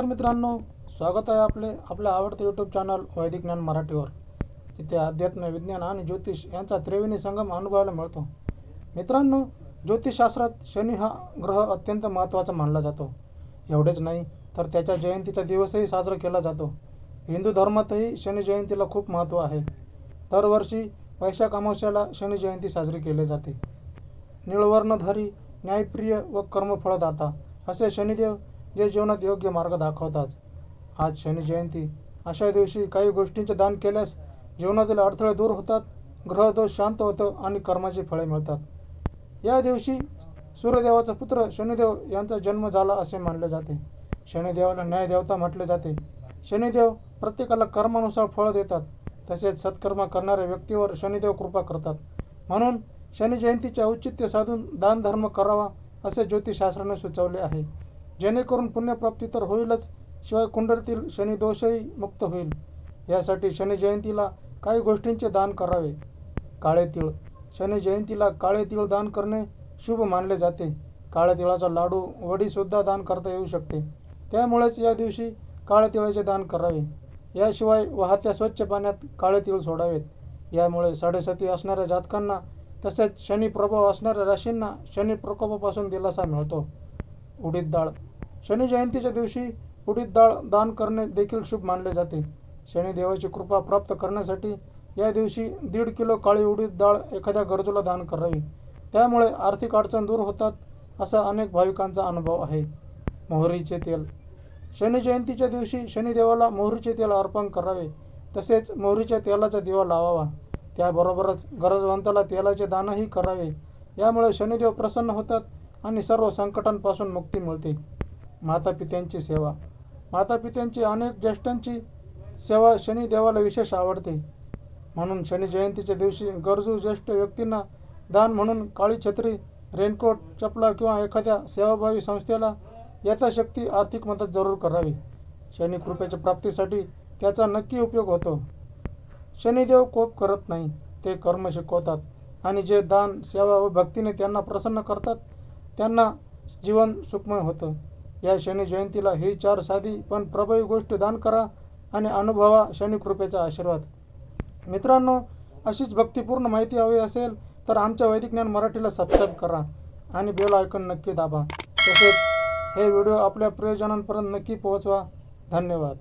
नमस्कार मित्रांनो स्वागत आहे आपले आपल्या आवडते यूट्यूब चॅनल वैदिक ज्ञान मराठीवर. जिथे अध्यात्म विज्ञान आणि ज्योतिष यांचा त्रिवेणी संगम अनुभवायला मिळतो. मित्रांनो ज्योतिषशास्त्रात शनी हा ग्रह अत्यंत महत्त्वाचा मानला जातो. एवढेच नाही तर त्याच्या जयंतीचा दिवसही साजरा केला जातो. हिंदू धर्मातही शनी जयंतीला खूप महत्त्व आहे. दरवर्षी वैशाख अमावस्याला शनी जयंती साजरी केली जाते. निळवर्णधारी न्यायप्रिय व कर्मफळदाता असे शनिदेव जे जीवनात योग्य मार्ग दाखवतात. आज शनी जयंती. अशा दिवशी काही गोष्टींचे दान केल्यास जीवनातील अडथळे दूर होतात ग्रहदोष शांत होतो आणि कर्माची फळे मिळतात. या दिवशी सूर्यदेवाचा पुत्र शनिदेव यांचा जन्म झाला असे मानले जाते. शनिदेवाला न्यायदेवता म्हटले जाते. शनिदेव प्रत्येकाला कर्मानुसार फळ देतात. तसेच सत्कर्म करणाऱ्या व्यक्तीवर शनिदेव कृपा करतात. म्हणून शनी जयंतीचे औचित्य साधून दानधर्म करावा असे ज्योतिषशास्त्राने सुचवले आहे. जेणेकरून पुण्यप्राप्ती तर होईलच शिवाय कुंडलीतील शनिदोषही मुक्त होईल. यासाठी शनी जयंतीला काही गोष्टींचे दान करावे. काळे तीळ. शनी जयंतीला काळे तीळ दान करणे शुभ मानले जाते. काळ्या तिळाचा लाडू वडीसुद्धा दान करता येऊ शकते. त्यामुळेच या दिवशी काळ्या तिळाचे दान करावे. याशिवाय वाहत्या स्वच्छ पाण्यात काळे तिळ सोडावेत. यामुळे साडेसाती असणाऱ्या जातकांना तसेच शनी प्रभाव असणाऱ्या राशींना शनी प्रकोपापासून दिलासा मिळतो. उडीद डाळ. शनी जयंतीच्या दिवशी उडीद डाळ दान करणे देखील शुभ मानले जाते. शनिदेवाची कृपा प्राप्त करण्यासाठी या दिवशी दीड किलो काळी उडीद डाळ एखाद्या गरजूला दान करावी. त्यामुळे आर्थिक अडचण दूर होतात असा अनेक भाविकांचा अनुभव आहे. मोहरीचे तेल. शनी जयंतीच्या दिवशी शनिदेवाला मोहरीचे तेल अर्पण करावे तसेच मोहरीच्या तेलाचा दिवा लावावा. त्याबरोबरच गरजवंताला तेलाचे दानही करावे. यामुळे शनिदेव प्रसन्न होतात आणि सर्व संकटांपासून मुक्ती मिळते. मातापित्यांची सेवा. मातापित्यांची अनेक ज्येष्ठांची सेवा शनिदेवाला विशेष आवडते. म्हणून शनी जयंतीच्या दिवशी गरजू ज्येष्ठ व्यक्तींना दान म्हणून काळी छत्री रेनकोट चपला किंवा एखाद्या सेवाभावी संस्थेला यथाशक्ती आर्थिक मदत जरूर करावी. शनी कृपेच्या प्राप्तीसाठी त्याचा नक्की उपयोग होतो. शनिदेव कोप करत नाही ते कर्म शिकवतात आणि जे दान सेवा व भक्तीने त्यांना प्रसन्न करतात त्यांना जीवन सुखमय होतं. या शनी जयंतीला ही चार साधी पण प्रभावी गोष्ट दान करा आणि अनुभवा शनी कृपेचा आशीर्वाद. मित्रांनो अशीच भक्तिपूर्ण माहिती हवी असेल तर आमच्या वैदिक ज्ञान मराठीला सबस्क्राईब करा आणि बेल आयकॉन नक्की दाबा. तसेच हे व्हिडिओ आपल्या प्रियजनांपर्यंत नक्की पोहोचवा. धन्यवाद.